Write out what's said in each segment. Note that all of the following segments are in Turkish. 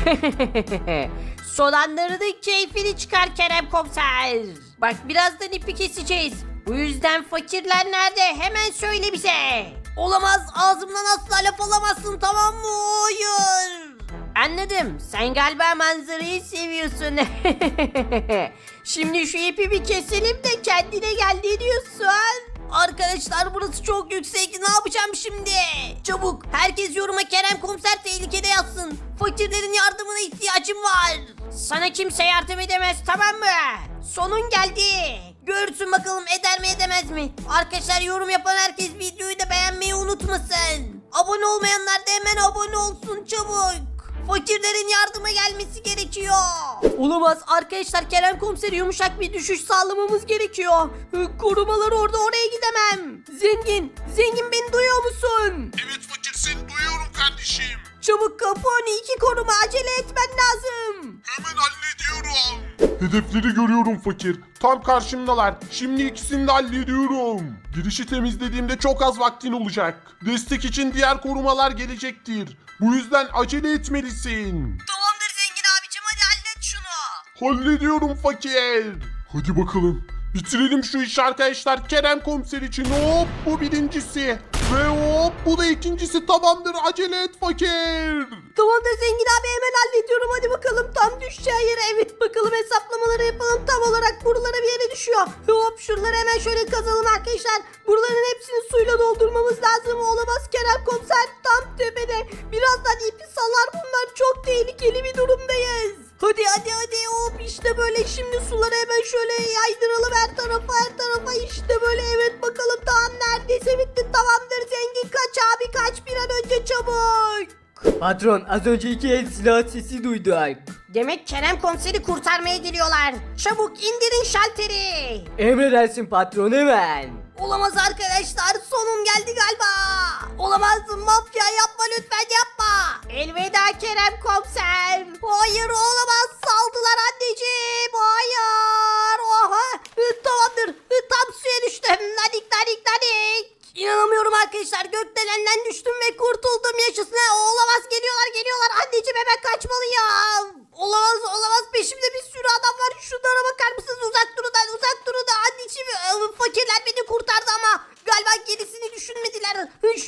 Solanların keyfini çıkar Kerem Komiser. Bak birazdan ipi keseceğiz. Bu yüzden fakirler nerede? Hemen söyle bize. Olamaz ağzımdan asla laf alamazsın tamam mı? Hayır. Anladım. Sen galiba manzarayı seviyorsun. Şimdi şu ipi bir keselim de kendine gel diyorsun? Arkadaşlar burası çok yüksek. Ne yapacağım şimdi? Çabuk herkes yoruma Kerem komiser tehlikede yazsın. Fakirlerin yardımına ihtiyacım var. Sana kimse yardım edemez tamam mı? Sonun geldi. Görsün bakalım eder mi edemez mi? Arkadaşlar yorum yapan herkes videoyu da beğenmeyi unutmasın. Abone olmayanlar da hemen abone olsun çabuk. Fakirlerin yardıma gelmesi gerekiyor. Olamaz arkadaşlar Kerem komiseri yumuşak bir düşüş sağlamamız gerekiyor. Korumalar orada oraya gidemem. Zengin, zengin beni duyuyor musun? Evet fakir seni duyuyorum kardeşim. Çabuk Capone iki koruma acele etmen lazım. Hemen hallediyorum. Hedefleri görüyorum fakir. Tam karşımdalar. Şimdi ikisini de hallediyorum. Girişi temizlediğimde çok az vaktin olacak. Destek için diğer korumalar gelecektir. Bu yüzden acele etmelisin. Tamamdır zengin abicim hadi hallet şunu. Hallediyorum fakir. Hadi bakalım. Bitirelim şu işi arkadaşlar Kerem komiser için. Hop bu birincisi. Ve hop bu da ikincisi tamamdır acele et fakir. Tamamdır zengin abi hemen hallediyorum hadi bakalım tam düşeceği yere evet bakalım hesaplamaları yapalım tam olarak buralara bir yere düşüyor. Hop şuraları hemen şöyle kazalım arkadaşlar. Buraların hepsini suyla doldurmamız lazım olamaz Kerem komiser tam tepede. Birazdan ipi salar bunlar çok tehlikeli bir durumdayız. Hadi hadi hadi hop işte böyle şimdi suları hemen şöyle yaydıralım her tarafa her tarafa işte böyle evet bakalım tamam neredeyse bitti tamamdır zengin kaç abi kaç bir an önce çabuk. Patron az önce iki el silah sesi duyduk. Demek Kerem komiseri kurtarmaya geliyorlar. Çabuk indirin şalteri. Emredersin patron hemen. Olamaz arkadaşlar sonum geldi galiba. Olamaz mafya yapma lütfen yapma. Elveda Kerem komiser. Hayır olamaz saldılar anneciğim. Hayır. Oha. Tamamdır. Tam suya düştüm. Nanik nanik nanik. İnanamıyorum arkadaşlar gökdelenden düştüm ve kurtuldum yaşasın. Ha, Olamaz geliyorlar geliyorlar anneciğim hemen kaçmalıyım. Olamaz olamaz peşimde bir sürü adam var. Şunlara bakar mısınız uzak durun uzak durun anneciğim e, fakirler beni kurtardı ama galiba gerisini düşünmediler.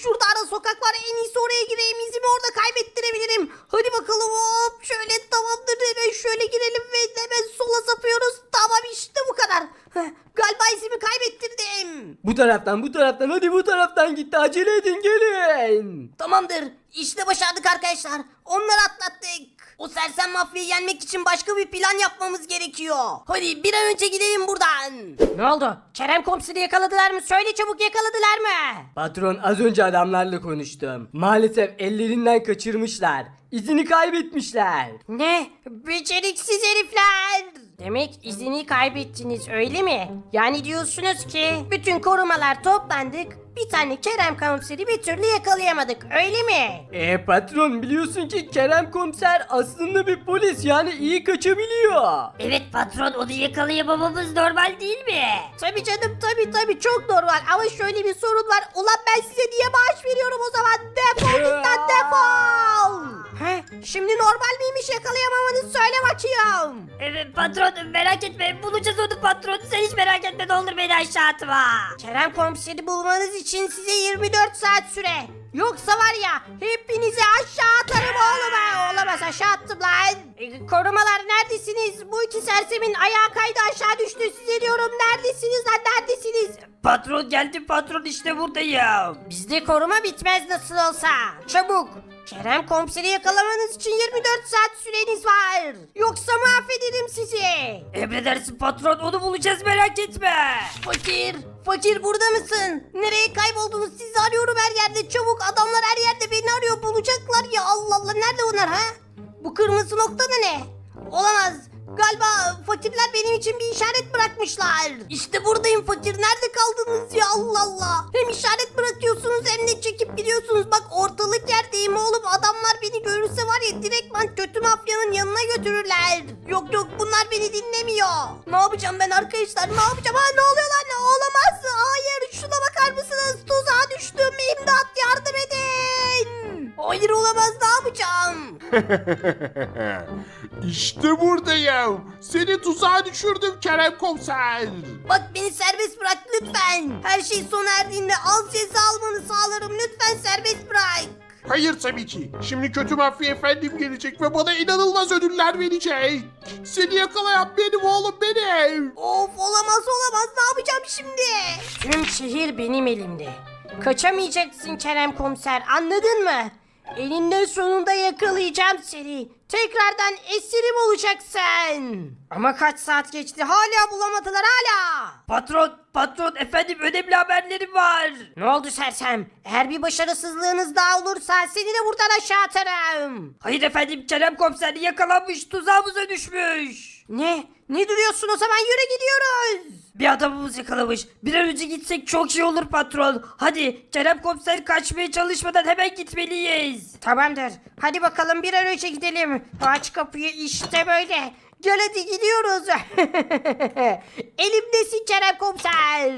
Şurada ara sokak var en iyisi oraya gireyim izimi orada kaybettirebilirim. Hadi bakalım hop şöyle tamamdır hemen şöyle girelim ve hemen sola sapıyoruz. Tamam işte bu kadar. Heh, Galiba izimi kaybettirdim. Bu taraftan bu taraftan hadi bu taraftan gitti acele edin gelin. Tamamdır. İşte başardık arkadaşlar. Onları atlattık. O sersem mafyayı yenmek için başka bir plan yapmamız gerekiyor. Hadi bir an önce gidelim buradan. Ne oldu? Kerem komiseri yakaladılar mı? Söyle çabuk yakaladılar mı? Patron az önce adamlarla konuştum. Maalesef ellerinden kaçırmışlar. İzini kaybetmişler. Ne? Beceriksiz herifler. Demek izini kaybettiniz öyle mi? Yani diyorsunuz ki bütün korumalar toplandık. Bir tane Kerem komiseri bir türlü yakalayamadık öyle mi? E patron biliyorsun ki Kerem komiser aslında bir polis yani iyi kaçabiliyor. Evet patron onu yakalayamamamız normal değil mi? Tabi canım tabi tabi çok normal ama şöyle bir sorun var. Ulan ben size niye maaş veriyorum o zaman? Şimdi normal miymiş yakalayamamanız söyle bakayım. Evet patron merak etme bulacağız onu patron sen hiç merak etme ne olur beni aşağı atma. Kerem komiseri bulmanız için size 24 saat süre. Yoksa var ya hepinizi aşağı atarım oğlum ha. Olamaz aşağı attım lan. E, korumalar neredesiniz? Bu iki sersemin ayağı kaydı aşağı düştü. Size diyorum neredesiniz lan neredesiniz? Patron geldi patron işte buradayım. Bizde koruma bitmez nasıl olsa. Çabuk. Kerem komiseri yakalamanız için 24 saat süreniz var. Yoksa mahvederim sizi. Emredersin patron onu bulacağız merak etme. Fakir, fakir burada mısın? Nereye kayboldunuz? Sizi arıyorum her yerde. Çabuk adamlar her yerde beni arıyor. Bulacaklar ya. Allah Allah nerede bunlar ha? Bu kırmızı nokta da ne? Olamaz. Galiba fakirler benim için bir işaret bırakmışlar. İşte buradayım fakir. Nerede kaldınız ya Allah Allah. Hem işaret bırakıyorsunuz hem de çekip gidiyorsunuz. Bak ortalık yerdeyim oğlum. Adamlar beni görürse var ya direktman kötü mafyanın yanına götürürler. Yok yok bunlar beni dinlemiyor. Ne yapacağım ben arkadaşlar ne yapacağım? Ha ne oluyor lan? Olamaz. Hayır şuna bakar mısınız? Tuzağa düştüm. Hayır olamaz ne yapacağım? işte buradayım. Seni tuzağa düşürdüm Kerem Komiser. Bak beni serbest bırak lütfen. Her şey sona erdiğinde az ceza almanı sağlarım. Lütfen serbest bırak. Hayır tabii ki. Şimdi kötü mafya efendim gelecek ve bana inanılmaz ödüller verecek. Seni yakalayan benim oğlum benim. Of olamaz olamaz ne yapacağım şimdi? Tüm şehir benim elimde. Kaçamayacaksın Kerem komiser anladın mı? Elinde sonunda yakalayacağım seni. Tekrardan esirim olacaksın. Ama kaç saat geçti hala bulamadılar hala. Patron, patron efendim önemli haberlerim var. Ne oldu sersem? Eğer bir başarısızlığınız daha olursa seni de buradan aşağı atarım. Hayır efendim Kerem komiser yakalanmış tuzağımıza düşmüş. Ne? Ne duruyorsun o zaman yürü gidiyoruz. Bir adamımız yakalamış. Bir an önce gitsek çok iyi olur patron. Hadi Kerem komiser kaçmaya çalışmadan hemen gitmeliyiz. Tamamdır. Hadi bakalım bir an önce gidelim. Aç kapıyı işte böyle. Gel hadi gidiyoruz. Elimdesin Kerem komiser.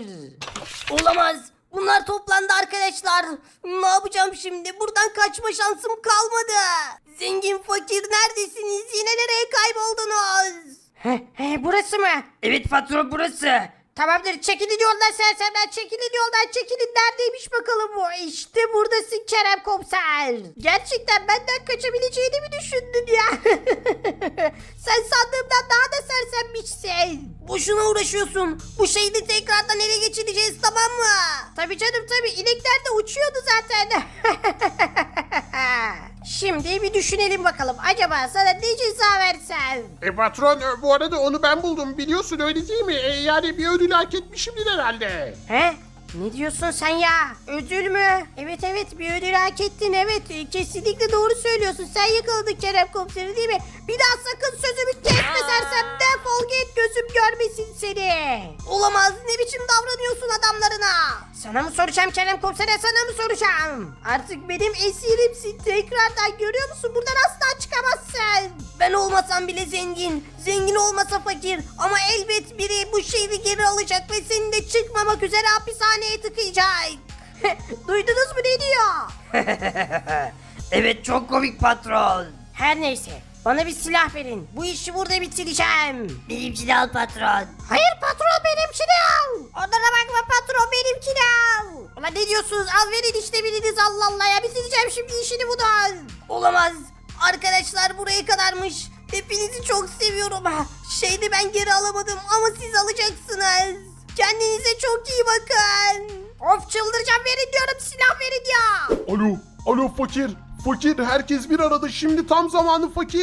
Olamaz. Bunlar toplandı arkadaşlar. Ne yapacağım şimdi? Buradan kaçma şansım kalmadı. Zengin fakir neredesiniz? Yine nereye kayboldunuz? He, he, burası mı? Evet patron burası. Tamamdır çekilin yoldan sersemler çekilin yoldan çekilin neredeymiş bakalım bu işte buradasın Kerem komiser Gerçekten benden kaçabileceğini mi düşündün ya Sen sandığımdan daha da sersemmişsin Boşuna uğraşıyorsun. Bu şehri tekrardan ele geçireceğiz tamam mı? Tabi canım tabi inekler de uçuyordu zaten. Şimdi bir düşünelim bakalım. Acaba sana ne ceza versem? E patron e, bu arada onu ben buldum. Biliyorsun öyle değil mi? E, yani bir ödül hak etmişimdir herhalde. He? Ne diyorsun sen ya? Ödül mü? Evet evet bir ödül hak ettin evet. E, Kesinlikle doğru söylüyorsun. Sen yakaladın Kerem komiseri değil mi? Bir daha sakın sözümü kesme sersem defol git gözüm görmesin seni. Olamaz ne biçim davranıyorsun adamlarına? Sana mı soracağım Kerem komisere sana mı soracağım? Artık benim esirimsin tekrardan görüyor musun? Buradan asla çıkamazsın. Ben olmasam bile zengin. Zengin olmasa fakir. Ama elbet biri bu şehri geri alacak ve seni de çıkmamak üzere hapishaneye tıkayacak. Duydunuz mu ne diyor? Evet çok komik patron. Her neyse. Bana bir silah verin. Bu işi burada bitireceğim. Benimkini al patron. Hayır patron benimkini al. Onlara bakma patron benimkini al. Ulan ne diyorsunuz? Al verin işte biriniz Allah Allah ya. Bitireceğim şimdi işini bundan. Olamaz. Arkadaşlar buraya kadarmış. Hepinizi çok seviyorum. Ha, Şeydi ben geri alamadım ama siz alacaksınız. Kendinize çok iyi bakın. Of çıldıracağım verin diyorum silah verin ya. Alo, alo fakir. Fakir herkes bir arada şimdi tam zamanı fakir.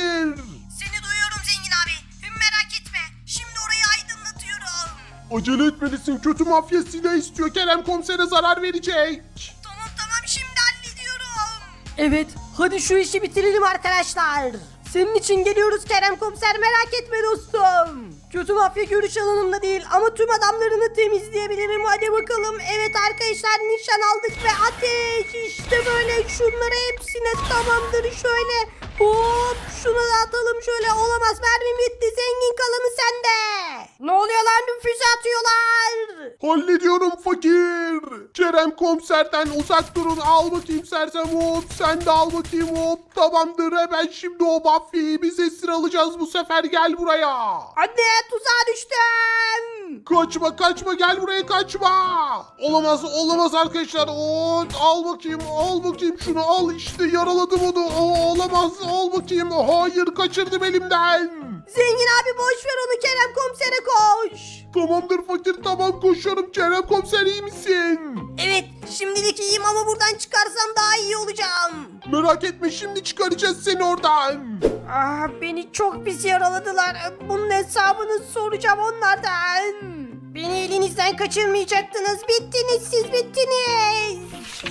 Seni duyuyorum zengin abi. Merak etme. Şimdi orayı aydınlatıyorum. Acele etmelisin kötü mafya silah istiyor Kerem komisere zarar verecek. Tamam tamam şimdi hallediyorum. Evet hadi şu işi bitirelim arkadaşlar. Senin için geliyoruz Kerem komiser merak etme dostum. Kötü mafya görüş alanında değil ama tüm adamlarını temizleyebilirim. Hadi bakalım. Evet arkadaşlar nişan aldık ve ateş. İşte böyle şunları hepsine tamamdır şöyle. Hop şunu da atalım şöyle. Olamaz mermim bitti. Zengin kalanı sende. Ne oluyor lan füze atıyorlar. Hallediyorum fakir. Kerem komiserden uzak durun al bakayım sersem hop sen de al bakayım hop tamamdır hemen şimdi o mafyayı biz esir alacağız bu sefer gel buraya. Anne tuzağa düştüm. Kaçma kaçma gel buraya kaçma. Olamaz olamaz arkadaşlar. Oo, al bakayım al bakayım şunu al işte yaraladım onu. Oo, olamaz al bakayım. Hayır kaçırdım elimden. Zengin abi boş ver onu Kerem komisere koş. Tamamdır fakir tamam koşuyorum. Kerem komiser iyi misin? Evet şimdilik iyiyim ama buradan çıkarsam daha iyi olacağım. Merak etme şimdi çıkaracağız seni oradan. Ah beni çok pis yaraladılar. Bunun hesabını soracağım onlardan. Beni elinizden kaçırmayacaktınız. Bittiniz siz bittiniz.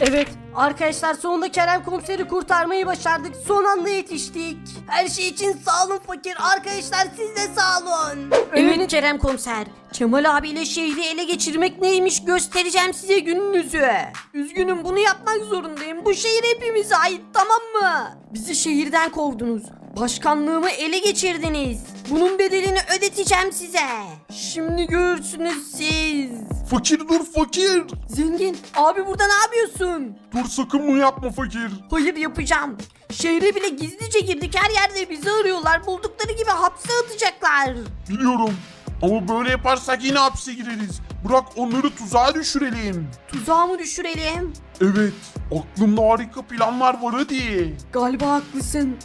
Evet arkadaşlar sonunda Kerem komiseri kurtarmayı başardık. Son anda yetiştik. Her şey için sağ olun fakir. Arkadaşlar siz de sağ olun. Evet Kerem komiser. Kemal abiyle şehri ele geçirmek neymiş göstereceğim size gününüzü. Üzgünüm bunu yapmak zorundayım. Bu şehir hepimize ait tamam mı? Bizi şehirden kovdunuz. Başkanlığımı ele geçirdiniz. Bunun bedelini ödeteceğim size. Şimdi görürsünüz siz. Fakir dur fakir. Zengin abi burada ne yapıyorsun? Dur sakın bunu yapma fakir. Hayır yapacağım. Şehre bile gizlice girdik her yerde bizi arıyorlar. Buldukları gibi hapse atacaklar. Biliyorum. Ama böyle yaparsak yine hapse gireriz. Bırak onları tuzağa düşürelim. Tuzağa mı düşürelim? Evet. Aklımda harika planlar var hadi. Galiba haklısın.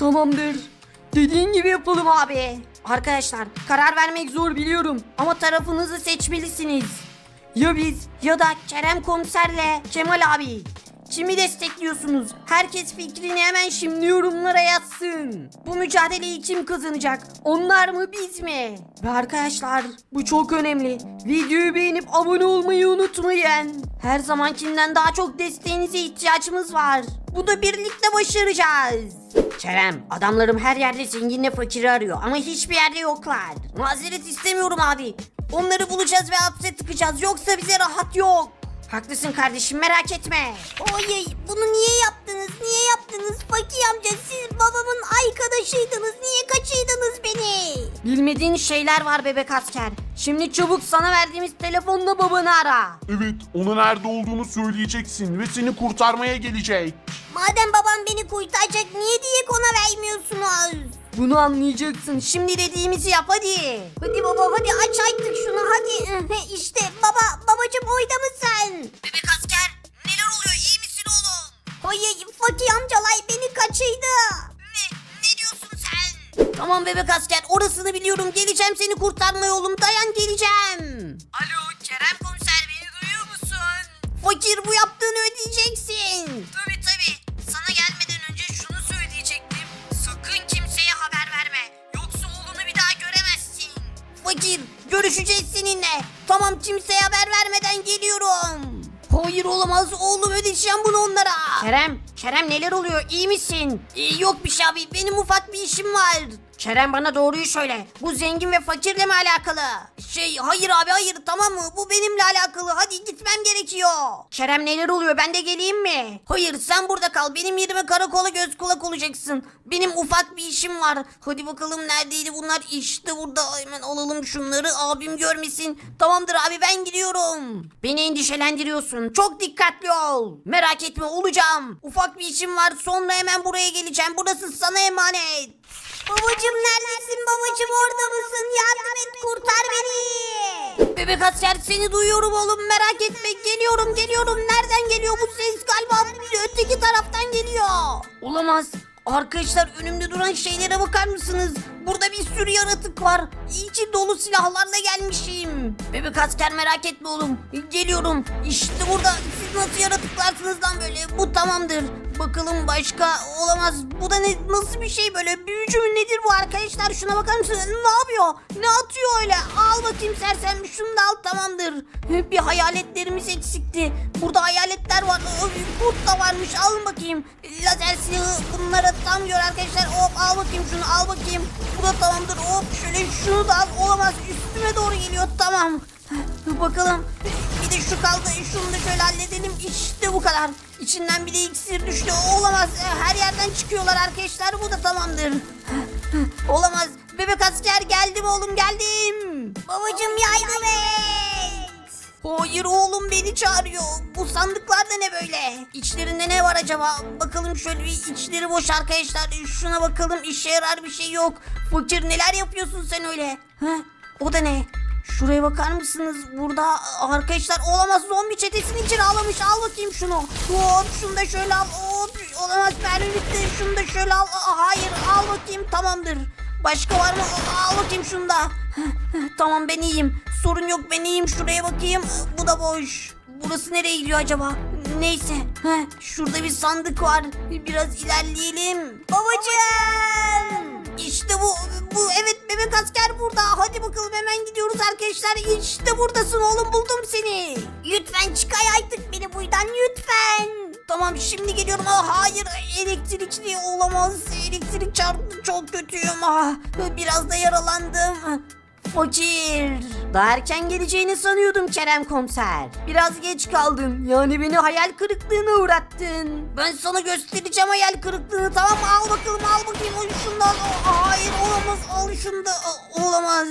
Tamamdır. Dediğin gibi yapalım abi. Arkadaşlar karar vermek zor biliyorum ama tarafınızı seçmelisiniz. Ya biz ya da Kerem komiserle Kemal abi. Kimi destekliyorsunuz? Herkes fikrini hemen şimdi yorumlara yazsın. Bu mücadeleyi kim kazanacak? Onlar mı biz mi? Ve arkadaşlar bu çok önemli. Videoyu beğenip abone olmayı unutmayın. Her zamankinden daha çok desteğinize ihtiyacımız var. Bu da birlikte başaracağız. Kerem, adamlarım her yerde zenginle fakiri arıyor ama hiçbir yerde yoklar. Mazeret istemiyorum abi. Onları bulacağız ve hapse tıkacağız yoksa bize rahat yok. Haklısın kardeşim merak etme. Oy bunu niye yaptınız? Niye yaptınız? Fakir amca siz babamın arkadaşıydınız. Niye kaçıydınız beni? Bilmediğin şeyler var bebek asker. Şimdi çabuk sana verdiğimiz telefonla babanı ara. Evet ona nerede olduğunu söyleyeceksin ve seni kurtarmaya gelecek. Madem babam beni kurtaracak niye diye ona vermiyorsunuz? Bunu anlayacaksın. Şimdi dediğimizi yap hadi. Hadi baba hadi aç artık şunu hadi. işte baba babacım orada mısın? Bebek asker neler oluyor iyi misin oğlum? Hayır fakir amcalay beni kaçırdı. Ne, ne diyorsun sen? Tamam bebek asker orasını biliyorum geleceğim seni kurtarmaya oğlum dayan geleceğim. Alo Kerem komiser beni duyuyor musun? Fakir bu yaptığını ödeyeceksin. Tabi tabi. Fakir görüşeceğiz seninle. Tamam kimseye haber vermeden geliyorum. Hayır olamaz oğlum ödeyeceğim bunu onlara. Kerem, Kerem neler oluyor iyi misin? İyi yok bir şey abi benim ufak bir işim var. Kerem bana doğruyu söyle. Bu zengin ve fakirle mi alakalı? Şey hayır abi hayır tamam mı? Bu benimle alakalı. Hadi gitmem gerekiyor. Kerem neler oluyor? Ben de geleyim mi? Hayır sen burada kal. Benim yerime karakola göz kulak olacaksın. Benim ufak bir işim var. Hadi bakalım neredeydi bunlar? İşte burada. Hemen alalım şunları. Abim görmesin. Tamamdır abi ben gidiyorum. Beni endişelendiriyorsun. Çok dikkatli ol. Merak etme olacağım. Ufak bir işim var. Sonra hemen buraya geleceğim. Burası sana emanet. Babacım neredesin babacım orada mısın? Yardım et kurtar beni. Bebek asker seni duyuyorum oğlum merak etme. Geliyorum geliyorum. Nereden geliyor bu ses galiba öteki taraftan geliyor. Olamaz. Arkadaşlar önümde duran şeylere bakar mısınız? Burada bir sürü yaratık var. İçi dolu silahlarla gelmişim. Bebek asker merak etme oğlum. Geliyorum. İşte burada. Siz nasıl yaratıklarsınız lan böyle? Bu tamamdır. Bakalım başka olamaz. Bu da ne, nasıl bir şey böyle? Büyücü mü nedir bu arkadaşlar? Şuna bakar mısınız? Ne yapıyor? Ne atıyor öyle? Al bakayım sersem. Şunu da al tamamdır. Bir hayaletlerimiz eksikti. Burada hayaletler var. Kurt da varmış. Alın bakayım. Lazer silahı bunlara tam gör arkadaşlar. Hop al bakayım şunu al bakayım. Bu da tamamdır. Hop şöyle şunu da al. Olamaz. Üstüme doğru geliyor. Tamam. Bakalım. Bir de şu kaldı. Şunu da şöyle halledelim. İşte bu kadar. İçinden bir de iksir düştü. Olamaz. Her yerden çıkıyorlar arkadaşlar. Bu da tamamdır. Olamaz. Bebek asker geldim oğlum geldim. Babacım yardım et. Hayır oğlum beni çağırıyor. Bu sandıklarda ne böyle? İçlerinde ne var acaba? Bakalım şöyle bir içleri boş arkadaşlar. Şuna bakalım işe yarar bir şey yok. Fakir neler yapıyorsun sen öyle? Ha? O da ne? Şuraya bakar mısınız? Burada arkadaşlar olamaz zombi çetesini içine alamış. Al bakayım şunu. Hop şunu da şöyle al. Hop olamaz mermi bitti. Şunu da şöyle al. Hayır al bakayım tamamdır. Başka var mı? Al bakayım şunu da. Tamam ben iyiyim. Sorun yok ben iyiyim. Şuraya bakayım. Bu da boş. Burası nereye gidiyor acaba? Neyse. Şurada bir sandık var. Biraz ilerleyelim. Babacığım. İşte bu. Bu evet bebek asker burada. Hadi bakalım hemen gidiyoruz arkadaşlar. İşte buradasın oğlum buldum seni. Lütfen çıkay artık beni buradan lütfen. Tamam şimdi geliyorum. Aa, hayır elektrikli olamaz. Elektrik çarptı çok kötüyüm. Ah, biraz da yaralandım. Fakir. Daha erken geleceğini sanıyordum Kerem komiser. Biraz geç kaldın. Yani beni hayal kırıklığına uğrattın. Ben sana göstereceğim hayal kırıklığını tamam mı? Al bakalım al bakayım. Al şunu da al. Aa, Hayır olamaz. Al şunda Aa, olamaz.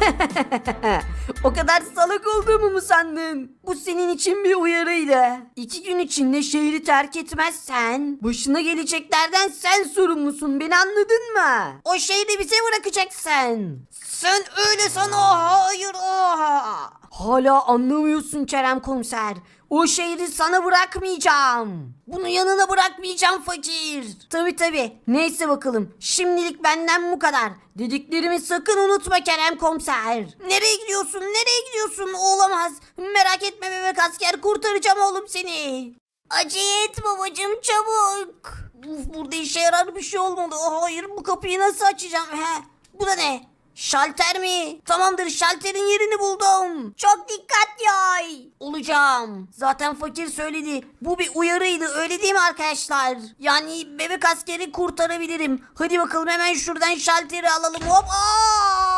o kadar salak olduğumu mu sandın? Bu senin için bir uyarıydı. İki gün içinde şehri terk etmezsen başına geleceklerden sen sorumlusun. Beni anladın mı? O şehri bize bırakacaksın. Sen öyle sana hayır. Aa. Hala anlamıyorsun Kerem komiser. O şehri sana bırakmayacağım. Bunu yanına bırakmayacağım fakir. Tabi tabi. Neyse bakalım. Şimdilik benden bu kadar. Dediklerimi sakın unutma Kerem komiser. Nereye gidiyorsun? Nereye gidiyorsun? Olamaz. Merak etme bebek asker kurtaracağım oğlum seni. Acele et babacım çabuk. Uf, burada işe yarar bir şey olmadı. Hayır bu kapıyı nasıl açacağım? He, bu da ne? Şalter mi? Tamamdır şalterin yerini buldum. Çok dikkatli ay. Olacağım. Zaten fakir söyledi. Bu bir uyarıydı öyle değil mi arkadaşlar? Yani bebek askeri kurtarabilirim. Hadi bakalım hemen şuradan şalteri alalım. Hop. Aa!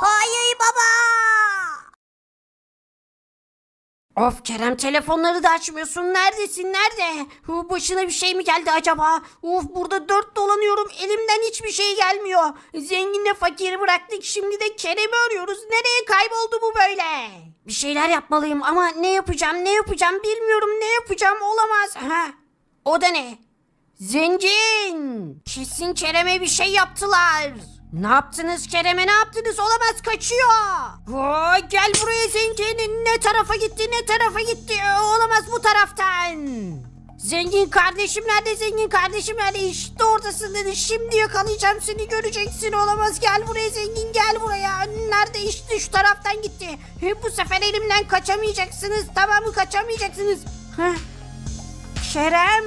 Hayır baba. Of Kerem telefonları da açmıyorsun. Neredesin? Nerede? Hı, Başına bir şey mi geldi acaba? Of burada dört dolanıyorum. Elimden hiçbir şey gelmiyor. Zenginle fakiri bıraktık. Şimdi de Kerem'i arıyoruz. Nereye kayboldu bu böyle? Bir şeyler yapmalıyım ama ne yapacağım ne yapacağım bilmiyorum ne yapacağım olamaz. Ha, o da ne? Zengin! Kesin Kerem'e bir şey yaptılar. Ne yaptınız Kerem'e ne yaptınız? Olamaz kaçıyor. Vay, gel buraya zengin. Ne tarafa gitti ne tarafa gitti. Olamaz bu taraftan. Zengin kardeşim nerede zengin kardeşim nerede? İşte ortasın dedi. Şimdi yakalayacağım seni göreceksin. Olamaz gel buraya zengin gel buraya. Nerede işte şu taraftan gitti. He, Bu sefer elimden kaçamayacaksınız. Tamam mı kaçamayacaksınız. Heh. Kerem.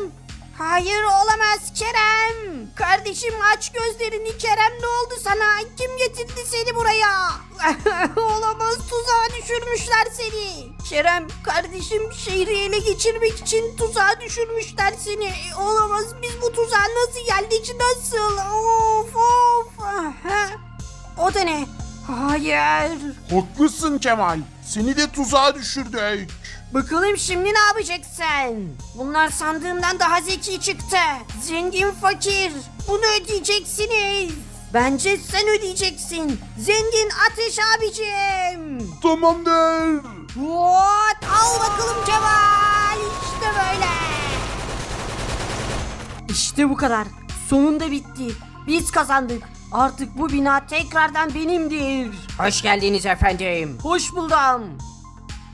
Hayır olamaz Kerem. Kardeşim aç gözlerini Kerem ne oldu sana? Kim getirdi seni buraya? olamaz tuzağa düşürmüşler seni. Kerem kardeşim şehri ele geçirmek için tuzağa düşürmüşler seni. E, Olamaz biz bu tuzağa nasıl geldik nasıl? Of of. O da ne? Hayır. Haklısın Kemal. Seni de tuzağa düşürdük. Bakalım şimdi ne yapacaksın? Bunlar sandığımdan daha zeki çıktı. Zengin fakir. Bunu ödeyeceksiniz. Bence sen ödeyeceksin. Zengin ateş abicim. Tamamdır. What? Al bakalım Kemal. İşte böyle. İşte bu kadar. Sonunda bitti. Biz kazandık. Artık bu bina tekrardan benimdir. Hoş geldiniz efendim. Hoş buldum.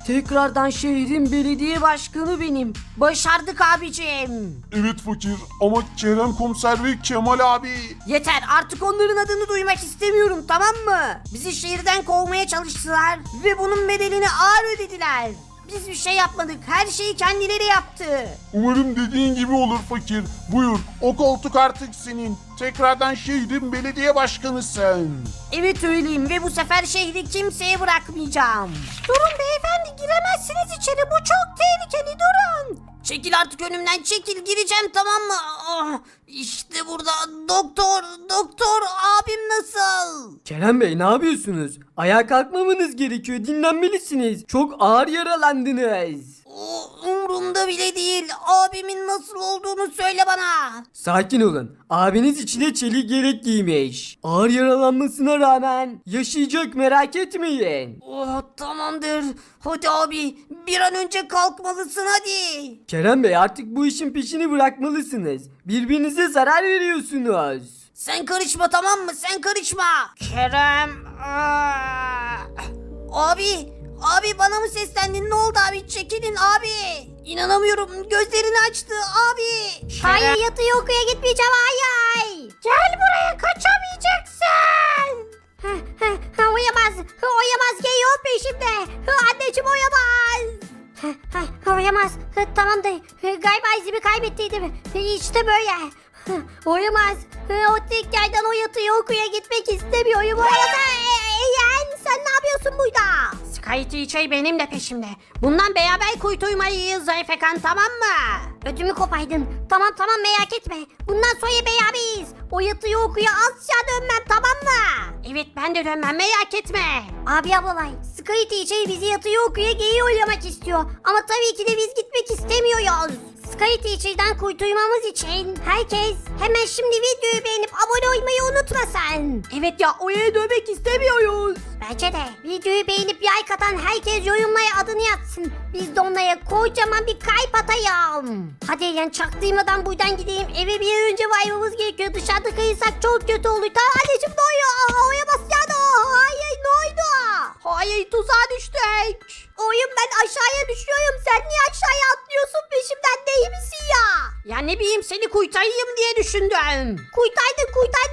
Tekrardan şehrin belediye başkanı benim. Başardık abicim. Evet fakir ama Kerem komiser ve Kemal abi. Yeter artık onların adını duymak istemiyorum tamam mı? Bizi şehirden kovmaya çalıştılar ve bunun bedelini ağır ödediler. Biz bir şey yapmadık her şeyi kendileri yaptı. Umarım dediğin gibi olur fakir. Buyur o koltuk artık senin. Tekrardan şehrin belediye başkanısın. Evet öyleyim ve bu sefer şehri kimseye bırakmayacağım. Durun beyefendi giremezsiniz içeri bu çok tehlikeli durun. Çekil artık önümden çekil gireceğim tamam mı? Ah, işte burada doktor doktor abim nasıl? Kerem Bey ne yapıyorsunuz? Ayağa kalkmamanız gerekiyor. Dinlenmelisiniz. Çok ağır yaralandınız. O umurumda bile değil. Abimin nasıl olduğunu söyle bana. Sakin olun. Abiniz içine çelik yelek giymiş. Ağır yaralanmasına rağmen yaşayacak merak etmeyin. Oh tamamdır. Hadi abi bir an önce kalkmalısın hadi. Kerem Bey artık bu işin peşini bırakmalısınız. Birbirinize zarar veriyorsunuz. Sen karışma tamam mı? Sen karışma. Kerem. aa! Abi. Abi bana mı seslendin? Ne oldu abi? Çekilin abi. İnanamıyorum. Gözlerini açtı abi. Hayır yatıya okuya gitmeyeceğim hayır. Gel buraya kaçamayacaksın. oyamaz. Oyamaz geliyor peşimde. Anneciğim oyamaz. oyamaz. Tamam da galiba izimi kaybettiydim. İşte böyle. Oyamaz. O tek yerden o yatıya okuya gitmek istemiyorum. Oyamaz. Eğen sen ne yapıyorsun burada? Sky Teacher benim de peşimde. Bundan beraber kuytuymalıyız Zayfekan tamam mı? Ödümü kopaydın. Tamam tamam merak etme. Bundan sonra beraberiz. O yatıya okuya asla dönmem tamam mı? Evet ben de dönmem merak etme. Abi ablalay Sky Teacher bizi yatıya okuya geyi oynamak istiyor. Ama tabii ki de biz gitmek istemiyoruz. Sky Teacher'dan kurtulmamız için herkes hemen şimdi videoyu beğenip abone olmayı unutmasın. Evet ya Oya'ya dövmek istemiyoruz. Bence de videoyu beğenip like atan herkes yorumlaya adını yazsın. Biz de onlara kocaman bir kalp atayım. Hadi yani çaktırmadan buradan gideyim. Eve bir an önce varmamız gerekiyor. Dışarıda kayırsak çok kötü olur. Tamam anneciğim ne oluyor? Aa, Oya basyadı. Hayır ne oldu? Hayır tuzağa düştük. Oyun ben aşağıya düşüyorum. Sen niye aşağıya atlıyorsun peşimden değil misin ya? Ya ne bileyim seni kurtarayım diye düşündüm. Kurtardın kurtardın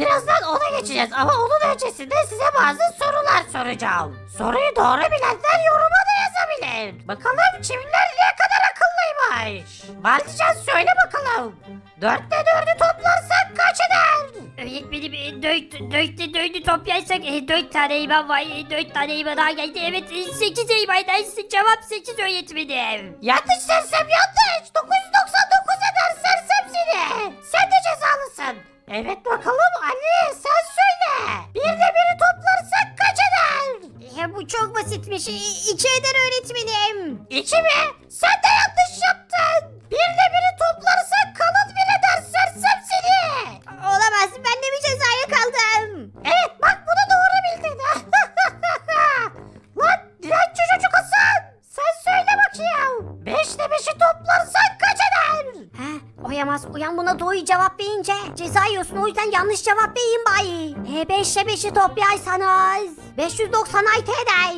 Birazdan ona geçeceğiz ama onun öncesinde size bazı sorular soracağım. Soruyu doğru bilenler yoruma da yazabilir. Bakalım kimler ne kadar akıllıymış. Baldican söyle bakalım. Dörtte dördü toplarsak kaç eder? Öğretmenim e, dört, dörtte dördü toplarsak e, dört tane eyvan var. E, dört tane eyvan daha geldi. Evet e, sekiz eyvan. E, Cevap sekiz öğretmenim. Yanlış sersem yanlış. 999 eder sersem seni. Sen de cezalısın. Evet bakalım Ali sen söyle. Bir de biri toplarsak kaç eder? E, bu çok basitmiş. E, iki eder öğretmenim. İki mi? Sen de yanlış yaptın. Bir de biri toplarsak kalın bir eder sersem seni. Olamaz. Ben de bir cezaya kaldım. Evet bak bunu doğru bildin. Lan direnççi çocuk Hasan. Sen söyle bakayım. Beşte beşi toplarsak oyamaz uyan buna doğru cevap verince ceza yiyorsun o yüzden yanlış cevap verin bari. E 5'le 5'i toplayarsanız 596 eder.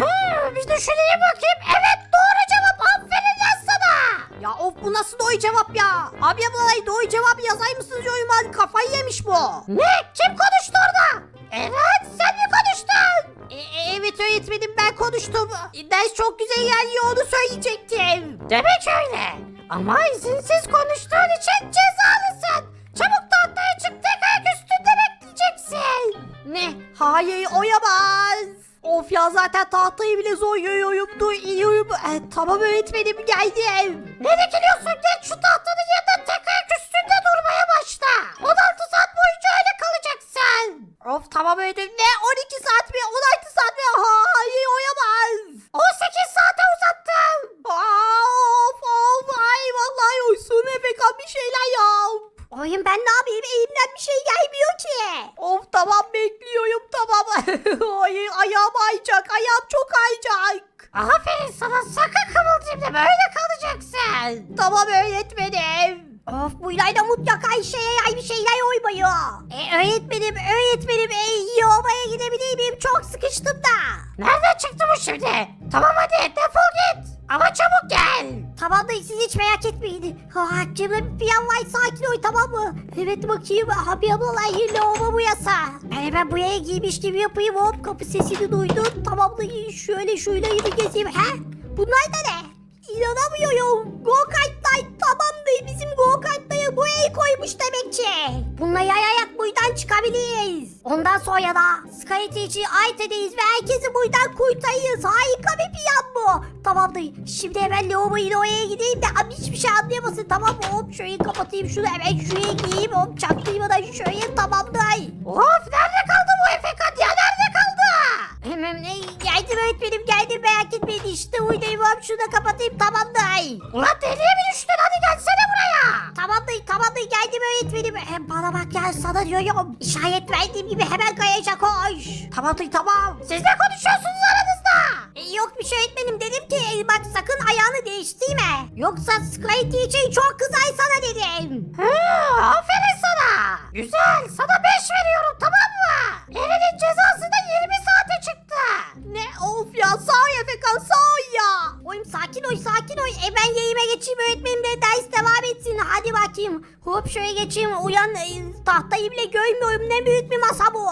Ha, bir düşüneyim bakayım. Evet doğru cevap. Aferin lan sana. Ya of bu nasıl doğru cevap ya? Abi ablalay doğru cevabı yazar mısınız yoruma? Kafayı yemiş bu. Ne? Kim konuştu orada? Evet sen mi konuştun? E, e, evet öğretmenim ben konuştum. Ders çok güzel ilerliyor onu söyleyecektim. Demek öyle. Ama izinsiz konuştuğun için cezalısın. Çabuk tahtaya çık tek ayak üstünde bekleyeceksin. Ne? Hayır oyamaz. Of ya zaten tahtayı bile zor yoruyorum. Dur iniyorum. E, tamam öğretmenim geldim. Ne dikiliyorsun? Geç şu tahtanın yanında tek ayak üstünde durmaya başla. 16 saat boyunca öyle kalacaksın. Of tamam öğretmenim. Ne 12 saat mi 16 saat mi? Hayır bakayım abi ablalar yerine olma bu yasa. Ben hemen bu yaya giymiş gibi yapayım hop kapı sesini duydum. Çıkabiliriz. Ondan sonra da Sky Teacher'ı ait edeyiz ve herkesi buradan kurtarırız. Harika bir plan bu. Tamamdır. Şimdi hemen lavaboyu oraya gideyim de abi hiçbir şey anlayamasın. Tamam mı? Hop şöyle kapatayım şunu hemen şuraya giyeyim. Hop çaktırmadan şöyle tamamdır. Of nerede kaldı bu Efekan? Hemen e, geldim öğretmenim geldim merak etmeyin işte buradayım hop şunu da kapatayım tamamdır. Ulan deliye mi düştün hadi gelsene buraya. Tamamdır tamamdır geldim öğretmenim. Hem bana bak ya sana diyorum. İşaret verdiğim gibi hemen kayacak koş. Tamamdır tamam. Siz ne konuşuyorsunuz aranızda? E, yok bir şey öğretmenim dedim ki e, bak sakın ayağını değiştirme. Yoksa Sky Teacher çok kızar sana dedim. Hı, aferin sana. Güzel sana 5 veriyorum tamam mı? Elinin cezası Ne of ya sağ ol Efekan sağ ol ya. Oyum sakin ol sakin ol. E ben yayıma geçeyim öğretmenim de ders devam etsin. Hadi bakayım. Hop şöyle geçeyim. Uyan e, tahtayı bile görmüyorum. Ne büyük bir masa bu.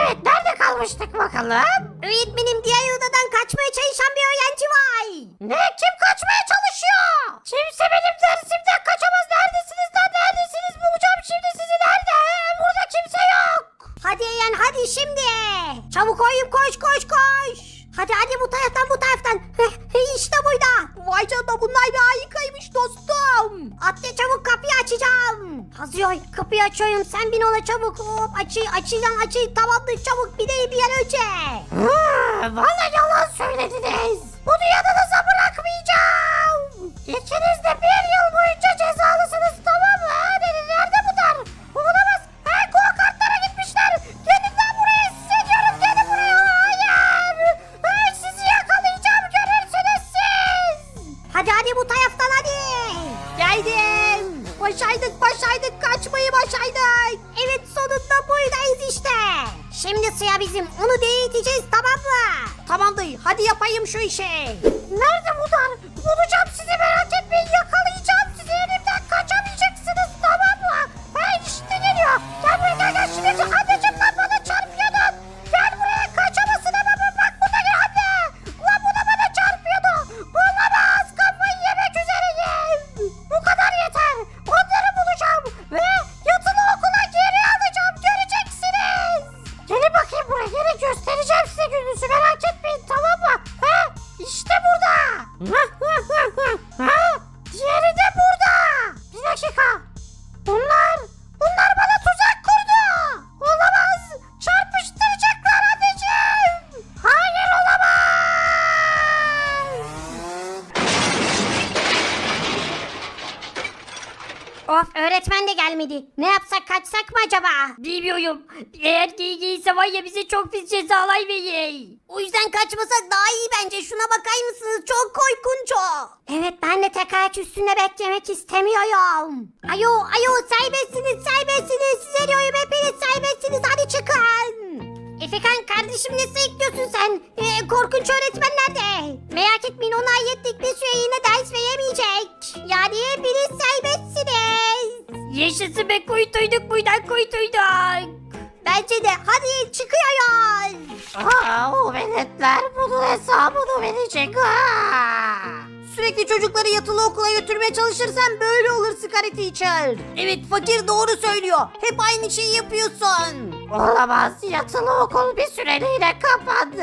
Evet nerede kalmıştık bakalım? Öğretmenim diğer odadan kaçmaya çalışan bir öğrenci var. Ne kim kaçmaya çalışıyor? Kimse benim dersimden kaçamaz. Neredesiniz lan neredesiniz? Bulacağım şimdi sizi nerede? Burada kimse yok. Hadi Eren hadi şimdi. Çabuk oyun koş koş koş. Hadi hadi bu taraftan bu taraftan. İşte burada. Vay canına bunlar bir harikaymış dostum. Atla çabuk kapıyı açacağım. Hazıyor kapıyı açıyorum sen bin ona çabuk. Hop açı açacağım açı tamamdır çabuk bineyim bir an önce. Hı, vallahi yalan söylediniz. Bu dünyadanıza bırakmayacağım. İkiniz de bir yıl boyunca cezalısınız tamam hadi Bilmiyorum. Eğer giyiyse var ya bize çok pis cezalar verir. O yüzden kaçmasak daha iyi bence. Şuna bakar mısınız? Çok korkunç o. Evet ben de tek ayak üstünde beklemek istemiyorum. Ayo ayo serbestsiniz serbestsiniz. Size diyorum hepiniz serbestsiniz. Hadi çıkın. Efekan kardeşim ne sayıklıyorsun sen? Ee, korkunç öğretmen nerede? Merak etmeyin onu hallettik. Bir süre yine ders veremeyecek. Yani hepiniz serbestsiniz. Yaşasın be kuytuyduk buradan kuytuyduk. Bence de hadi çıkıyoruz. Aa, o veletler bunun hesabını verecek. Aa. Sürekli çocukları yatılı okula götürmeye çalışırsan böyle olur Scarlet Teacher. Evet fakir doğru söylüyor. Hep aynı şeyi yapıyorsun. Olamaz. Yatılı okul bir süreliğine kapandı.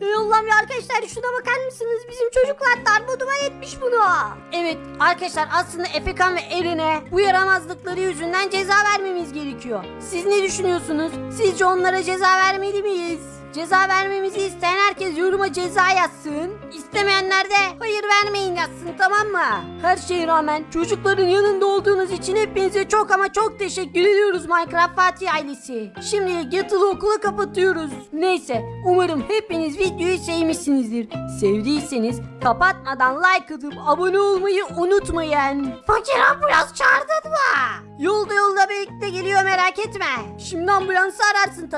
Ey Allah'ım ya arkadaşlar şuna bakar mısınız? Bizim çocuklar darmaduman etmiş bunu. Evet arkadaşlar aslında Efekan ve Eren'e bu yaramazlıkları yüzünden ceza vermemiz gerekiyor. Siz ne düşünüyorsunuz? Sizce onlara ceza vermeli miyiz? Ceza vermemizi isteyen herkes yoruma ceza yazsın. İstemeyenler de hayır vermeyin yazsın tamam mı? Her şeye rağmen çocukların yanında olduğunuz için hepinize çok ama çok teşekkür ediyoruz Minecraft Fatih ailesi. Şimdi yatılı okulu kapatıyoruz. Neyse umarım hepiniz videoyu sevmişsinizdir. Sevdiyseniz kapatmadan like atıp abone olmayı unutmayın. Fakir ambulans çağırdın mı? Yolda yolda birlikte geliyor merak etme. Şimdi ambulansı ararsın tabii.